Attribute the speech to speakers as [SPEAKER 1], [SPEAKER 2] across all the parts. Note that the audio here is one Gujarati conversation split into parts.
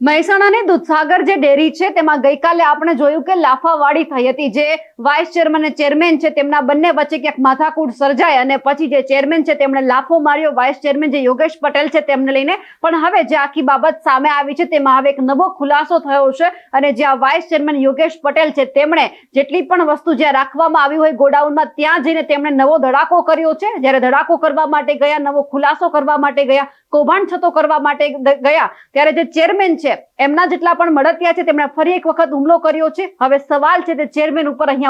[SPEAKER 1] મહેસાણાની દૂધસાગર જે ડેરી છે તેમાં ગઈકાલે આપણે જોયું કે લાફાવાળી થઈ હતી જે વાઇસ ચેરમેન અને ચેરમેન છે, તેમના બંને વચ્ચે ક્યાંક માથાકૂટ સર્જાય અને પછી જે ચેરમેન છે, તેમણે લાફો માર્યો. વાઇસ ચેરમેન જે યોગેશ પટેલ છે, તેમને લઈને. પણ હવે જે આખી બાબત સામે આવી છે, તેમાં હવે એક નવો ખુલાસો થયો છે અને જ્યાં વાઇસ ચેરમેન યોગેશ પટેલ છે, તેમણે જેટલી પણ વસ્તુ જ્યાં રાખવામાં આવી હોય ગોડાઉનમાં, ત્યાં જઈને તેમણે નવો ધડાકો કર્યો છે. જ્યારે ધડાકો કરવા માટે ગયા, નવો ખુલાસો કરવા માટે ગયા, કૌભાંડ છતો કરવા માટે ગયા, ત્યારે જે ચેરમેન છે, એમના જેટલા પણ મળતિયા છે, તેમણે ફરી એક વખત હુમલો કર્યો છે. હવે સવાલ છે તે ચેરમેન ઉપર અહીંયા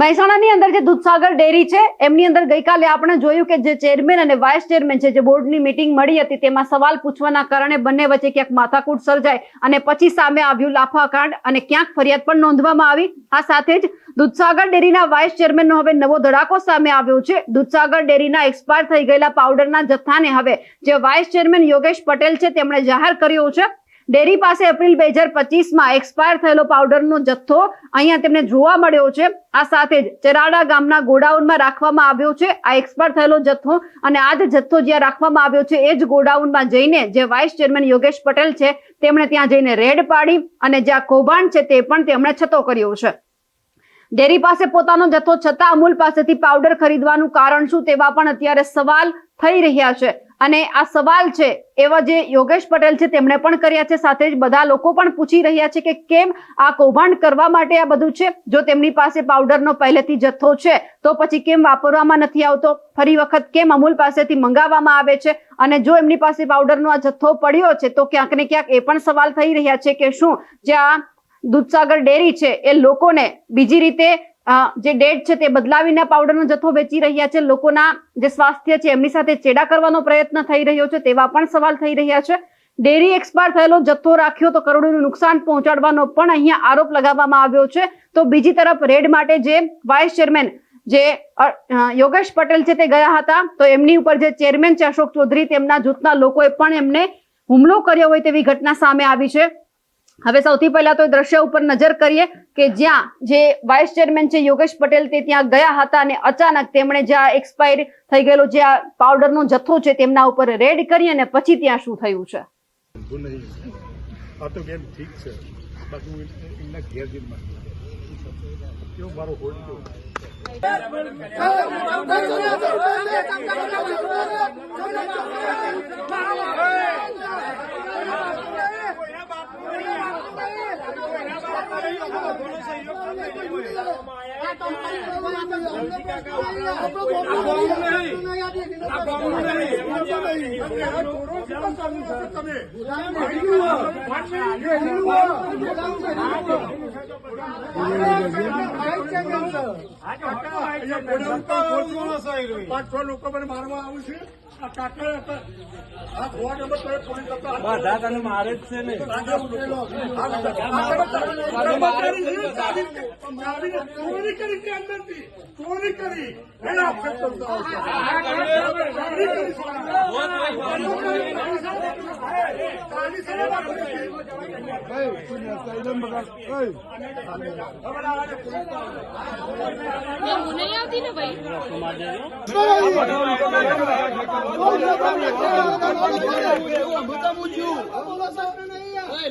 [SPEAKER 1] મહેસાણાની અંદર જે દૂધસાગર ડેરી છે, એમની અંદર ગઈકાલે આપણે જોયું કે જે ચેરમેન અને વાઇસ ચેરમેન છે, જે બોર્ડની મિટિંગ મળી હતી, તેમાં સવાલ પૂછવાના કારણે બંને વચ્ચે ક્યાંક માથાકૂટ સર્જાય અને પછી સામે આવ્યું લાફાકાંડ અને ક્યાંક ફરિયાદ પણ નોંધવામાં આવી. આ સાથે જ દૂધસાગર ડેરીના વાઇસ ચેરમેનનો હવે નવો ધડાકો સામે આવ્યો છે. દૂધસાગર ડેરીના એક્સપાયર થઈ ગયેલા પાવડરના જથ્થાને હવે જે વાઇસ ચેરમેન યોગેશ પટેલ છે, તેમણે જાહેર કર્યો છે. ડેરી પાસે એપ્રિલ બે હજાર પચીસમાં એક્સપાયર થયેલો પાવડરનો જથ્થો અહીંયા તેમને જોવા મળ્યો છે. આ સાથે જ ચરાડા ગામના ગોડાઉનમાં રાખવામાં આવ્યો છે. આ એક્સપાયર થયેલો જથ્થો અને આ જ જથ્થો જ્યાં રાખવામાં આવ્યો છે એ જ ગોડાઉનમાં જઈને જે વાઇસ ચેરમેન યોગેશ પટેલ છે તેમણે ત્યાં જઈને રેડ પાડી અને જ્યાં કૌભાંડ છે તે પણ તેમણે છતો કર્યો છે. ડેરી પાસે પોતાનો જથ્થો છતાં અમૂલ પાસેથી પાવડર ખરીદવાનું કારણ શું તેવા પણ અત્યારે સવાલ થઈ રહ્યા છે. અને આ સવાલ છે, એવા જે યોગેશ પટેલ છે, તેમણે પણ કર્યા છે. સાથે જ બધા લોકો પણ પૂછી રહ્યા છે કે કેમ આ કૌભાંડ કરવા માટે આ બધું છે? જો તેમની પાસે પાવડરનો પહેલેથી જથ્થો છે, તો પછી કેમ વાપરવામાં નથી આવતો? ફરી વખત કેમ અમૂલ પાસેથી મંગાવવામાં આવે છે? અને જો એમની પાસે પાવડરનો આ જથ્થો પડ્યો છે, તો ક્યાંક ને ક્યાંક એ પણ સવાલ થઈ રહ્યા છે કે શું? જે આ દૂધસાગર ડેરી છે, એ લોકોને બીજી રીતે જે ડેટ છે તે બદલાવીને પાવડરનો જથ્થો વેચી રહ્યા છે, લોકોના જે સ્વાસ્થ્ય છે એમની સાથે ચેડા કરવાનો પ્રયત્ન થઈ રહ્યો છે તેવા પણ સવાલ થઈ રહ્યા છે. ડેરી એક્સપાયર થયેલો જથ્થો રાખ્યો તો કરોડોનું નુકસાન પહોંચાડવાનો પણ અહીંયા આરોપ લગાવવામાં આવ્યો છે. તો બીજી તરફ રેડ માટે જે વાઇસ ચેરમેન જે યોગેશ પટેલ છે તે ગયા હતા. તો એમની ઉપર જે ચેરમેન છે અશોક ચૌધરી તેમના જૂથના લોકોએ પણ એમને હુમલો કર્યો હોય તેવી ઘટના સામે આવી છે. હવે સૌથી પહેલા તો એ દ્રશ્ય ઉપર નજર કરીએ કે જ્યાં જે વાઇસ ચેરમેન છે યોગેશ પટેલ તે ત્યાં ગયા હતા અને અચાનક તેમણે જ્યાં એક્સપાયર થઈ ગયેલો જે આ પાવડરનો જથ્થો છે તેમના ઉપર રેડ કરી અને પછી ત્યાં શું થયું છે
[SPEAKER 2] આ તો બેન ઠીક છે બાકી હું એમના ઘેર માગું. કેવો મારો હોલ્ડ કેવો મારવા આવું છે આ કાકા. આ કરી છે. ચાવી છે ને વાત કરી છે.
[SPEAKER 3] હું નહીં આવતી ને ભાઈ
[SPEAKER 4] કોઈ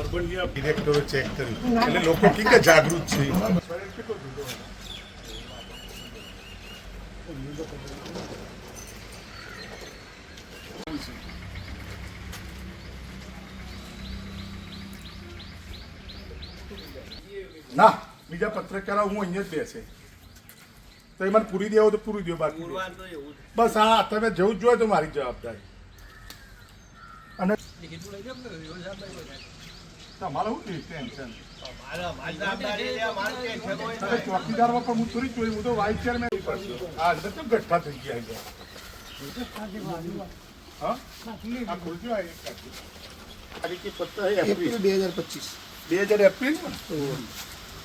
[SPEAKER 2] અર્બનની ડિરેક્ટરો ચેક કર્યું એટલે લોકો કે જાગૃત છે. ના, બીજા પત્રકારો હું અહીંયા જ બેસે. તો એ મને પૂરી દેવો તો પૂરી દો બાકી. બસ હા, તમે જવું જ જોઈએ તો મારી જવાબદારી. અને તમારે શું ટેન્શન અરે ચોકીદારમાં પણ હું થોડી ચોરી હું તો વાઇસ ચેરમેન એટલે તો ગઠ્ઠા થઈ ગયા હા? આ આ એક કાઢી. તારીખે પત્તા હે એપ્રિલ.
[SPEAKER 5] બે હજાર પચીસ.
[SPEAKER 2] બે હજાર એપ્રિલ?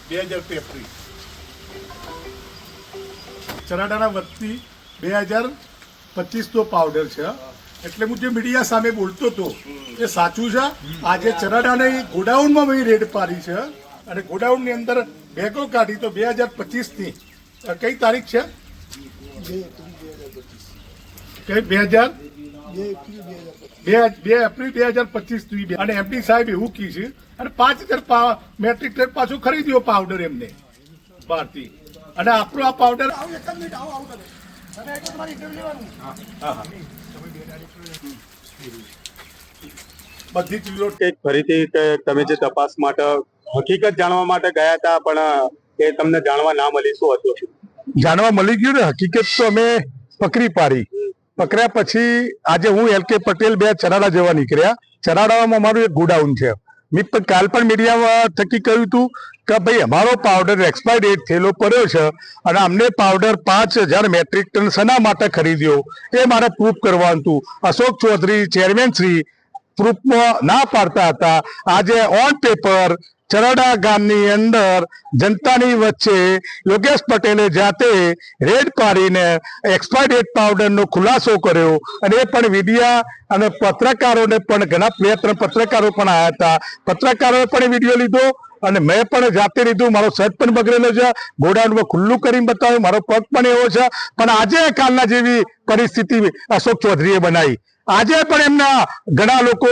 [SPEAKER 2] બે હજાર એપ્રિલ. ચરાડાના વતી બે હજાર પચીસ તો પાવડર છે એટલે હું જે મીડિયા સામે બોલતો હતો એ સાચું છે. આજે ચરાડાને ગોડાઉનમાં મેં રેડ પાડી છે. અને ગોડાઉનની અંદર બેગો કાઢી તો બે હજાર પચીસની કઈ તારીખ છે? કઈ બે હજાર?
[SPEAKER 5] બે એપ્રિલ બે હજાર પચીસ
[SPEAKER 2] અને એમડી સાહેબ એવું કી છે અને પાંચ હજાર મેટ્રિક ટન પાછું ખરીદ્યો પાવડર એમને બહારથી. અને આપણો આ પાવડર
[SPEAKER 5] આવું એક મિનિટ આવો આવો તમે ઇન્ટરવ્યુ લેવાનું.
[SPEAKER 2] બધી ચીજો
[SPEAKER 6] ફરીથી કે તમે જે તપાસ માટે હકીકત જાણવા માટે ગયા હતા, પણ એ તમને જાણવા ના મળી શું હતું?
[SPEAKER 7] જાણવા મળી ગયું ને, હકીકત તો અમે પકડી પાડી. પકડ્યા પછી આજે હું એલ કે પટેલ બે ચરાડા જવા નીકળ્યા. ચરાડામાં મારું એક ગોડાઉન છે. મેં કાલ પણ મીડિયામાં થકી કહ્યું હતું કે ભાઈ, અમારો પાવડર એક્સપાયર ડેટ થયેલો પડ્યો છે અને અમને પાવડર પાંચ હજાર મેટ્રિક ટન શના માટે ખરીદ્યો? એ મારે પ્રૂફ કરવાનું હતું. અશોક ચૌધરી ચેરમેન શ્રી પ્રૂફમાં ના પાડતા હતા. આજે ઓન પેપર ચરડા ગામની અંદર જનતાની વચ્ચે યોગેશ પટેલે જાતે રેડ પાડીને એક્સપાયર ડેટ પાવડરનો ખુલાસો કર્યો. અને એ પણ વિડિયા અને પત્રકારોને પણ ઘણા પ્રયત્ન પત્રકારો પણ આવ્યા હતા. પત્રકારોએ પણ વીડિયો લીધો. અને મેં પણ જાતે લીધું. મારો શર્ટ પણ બગડેલો છે. ઘોડાનું ખુલ્લું કરીને બતાવ્યું. મારો પગ પણ એવો છે. પણ આજે કાલના જેવી પરિસ્થિતિ અશોક ચૌધરીએ બનાવી. આજે પણ એમના ઘણા લોકો,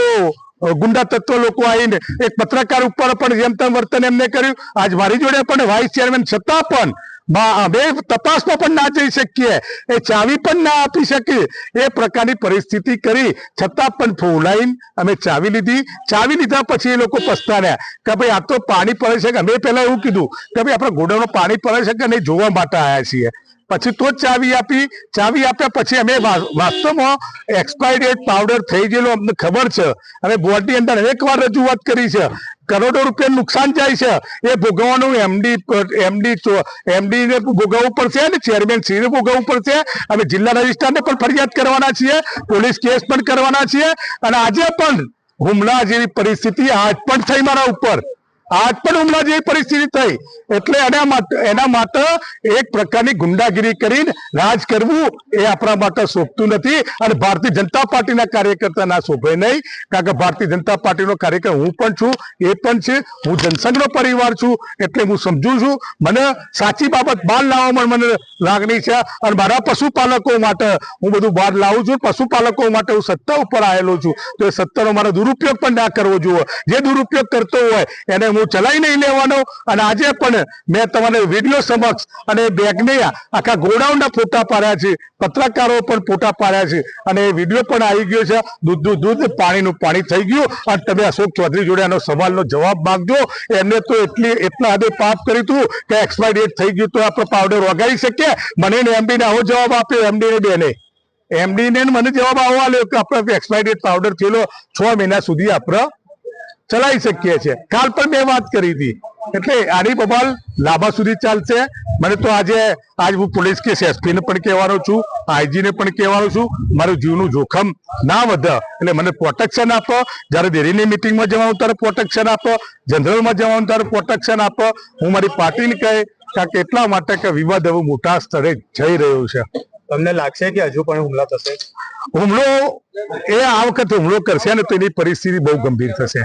[SPEAKER 7] ગુંડા તત્વ લોકો આવીને એક પત્રકાર ઉપર પણ જેમ તેમ વર્તન એમને કર્યું. આજ મારી જોડે પણ વાઇસ ચેરમેન છતાં પણ બા- તપાસમાં પણ ના જઈ શકીએ. એ ચાવી પણ ના આપી શકીએ એ પ્રકારની પરિસ્થિતિ કરી. છતાં પણ ફોલાઈન અમે ચાવી લીધી. ચાવી લીધા પછી એ લોકો પસ્તાડ્યા કે ભાઈ, આ તો પાણી પડે છે કે અમે પહેલાં એવું કીધું કે ભાઈ, આપણા ઘોડાનું પાણી પડે છે કે નહીં, જોવા માટે આવ્યા છીએ. પછી તો જ ચાવી આપી. ચાવી આપ્યા પછી અમે વાસ્તવમાં એક્સપાયર પાવડર થઈ ગયેલો, અમને ખબર છે. અને બોર્ડની અંદર એકવાર રજૂઆત કરી છે. કરોડો રૂપિયા નુકસાન જાય છે. એ ભોગવવાનું એમડી એમડી એમડી ને ભોગવવું પડશે અને ચેરમેન શ્રીને ભોગવવું પડશે. અમે જિલ્લા રજિસ્ટ્રારને પણ ફરિયાદ કરવાના છીએ. પોલીસ કેસ પણ કરવાના છીએ. અને આજે પણ હુમલા જેવી પરિસ્થિતિ આજ પણ થઈ મારા ઉપર. આજ પણ હુમલા જેવી પરિસ્થિતિ થઈ. એટલે એના એના માટે એક પ્રકારની ગુંડાગીરી કરીને રાજ કરવું એ આપણા માટે શોભતું નથી અને ભારતીય જનતા પાર્ટીના કાર્યકર્તા ના શોભે નહીં. કારણ કે ભારતીય જનતા પાર્ટીનો કાર્યકર હું પણ છું, એ પણ છે. હું જનસંઘનો પરિવાર છું, એટલે હું સમજુ છું. મને સાચી બાબત બહાર લાવવામાં મને લાગણી છે અને મારા પશુપાલકો માટે હું બધું બહાર લાવું છું. પશુપાલકો માટે હું સત્તા ઉપર આવેલો છું. તો એ સત્તાનો મારો દુરુપયોગ પણ ના કરવો જોઈએ. જે દુરુપયોગ કરતો હોય એને હું ચલાવી નહીં લેવાનો. અને આજે પણ મેં તમારે વીડિયો સમક્ષ અને બેગને આખા ગોડાઉનના ફોટા પાડ્યા છે. પત્રકારો પણ ફોટા પાડ્યા છે. અને એ વીડિયો પણ આવી ગયો છે. દૂધનું દૂધ પાણીનું પાણી થઈ ગયું. અને તમે અશોક ચૌધરી જોડે આનો સવાલનો જવાબ માંગજો. એમને તો એટલી, એટલા હદે પાપ કર્યું હતું કે એક્સપાયર ડેટ થઈ ગયું તો આપણે પાવડર વગાડી શકીએ. મને ને એમડી ને આવો જવાબ આપ્યો એમડીને બેને. એમડીને મને જવાબ આવો આલ્યો કે આપણે એક્સપાયર ડેટ પાવડર થયેલો છ મહિના સુધી આપણે ચલાવી શકીએ છીએ. કાલ પણ મેં વાત કરી હતી. એટલે આની બબાલ લાંબા સુધી ચાલશે. મને તો આજે આજ હું પોલીસ કેસ એસપી ને પણ કહેવાનો છું આઈજી ને પણ કહેવાનો છું. મારું જીવનું જોખમ ના વધે એટલે મને પ્રોટેક્શન આપો. જ્યારે દેરીની મિટિંગમાં જવાનું ત્યારે પ્રોટેક્શન આપો. જનરલમાં જવાનું ત્યારે પ્રોટેક્શન આપો. હું મારી પાર્ટીને કહે કારણ કે એટલા માટે કે વિવાદ હવે મોટા સ્તરે જઈ રહ્યો છે.
[SPEAKER 6] તમને લાગશે કે હજુ પણ હુમલા થશે?
[SPEAKER 7] હુમલો એ આ વખતે હુમલો કરશે ને તો એની પરિસ્થિતિ બહુ ગંભીર થશે.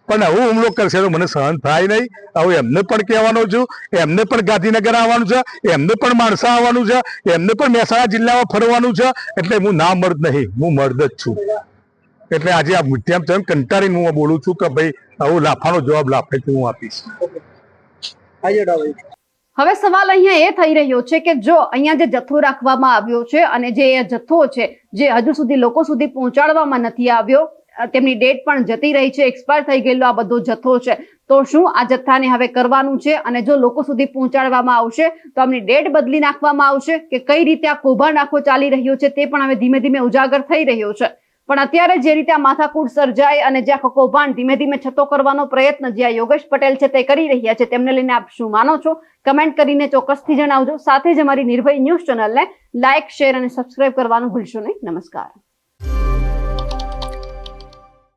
[SPEAKER 7] પણ આવું હુમલો કરશે તો મને સહન થાય નહીં. હવે એમને પણ કહેવાનો છું એમને પણ ગાંધીનગર આવવાનું છે એમને પણ માણસા આવવાનું છે એમને પણ મહેસાણા જિલ્લામાં ફરવાનું છે એટલે હું ના મર્દ નહીં હું મર્દ જ છું. એટલે આજે આ મીડિયામાં તમે કંટાળીને હું બોલું છું કે ભાઈ આવું લાફાનો જવાબ લાફેથી હું આપીશ.
[SPEAKER 1] હવે સવાલ અહીંયા એ થઈ રહ્યો છે કે જો અહીંયા જે જથ્થો રાખવામાં આવ્યો છે અને જે જથ્થો છે જે હજુ સુધી લોકો સુધી પહોંચાડવામાં નથી આવ્યો તેમની ડેટ પણ જતી રહી છે એક્સપાયર થઈ ગયેલો આ બધો જથ્થો છે. તો શું આ જથ્થાને હવે કરવાનું છે? અને જો લોકો સુધી પહોંચાડવામાં આવશે, તો આમની ડેટ બદલી નાખવામાં આવશે? કે કઈ રીતે આ કૌભાંડ આખો ચાલી રહ્યો છે, તે પણ હવે ધીમે ધીમે ઉજાગર થઈ રહ્યો છે. પણ અત્યારે જે રીતે આ માથાકૂટ સર્જાય અને જે આખો કૌભાંડ ધીમે ધીમે છતો કરવાનો પ્રયત્ન જે આ યોગેશ પટેલ છે તે કરી રહ્યા છે, તેમને લઈને આપ શું માનો છો? કમેન્ટ કરીને ચોક્કસથી જણાવજો. સાથે જ અમારી નિર્ભય ન્યૂઝ ચેનલને લાઇક શેર અને સબસ્ક્રાઇબ કરવાનું ભૂલશો નહીં. નમસ્કાર.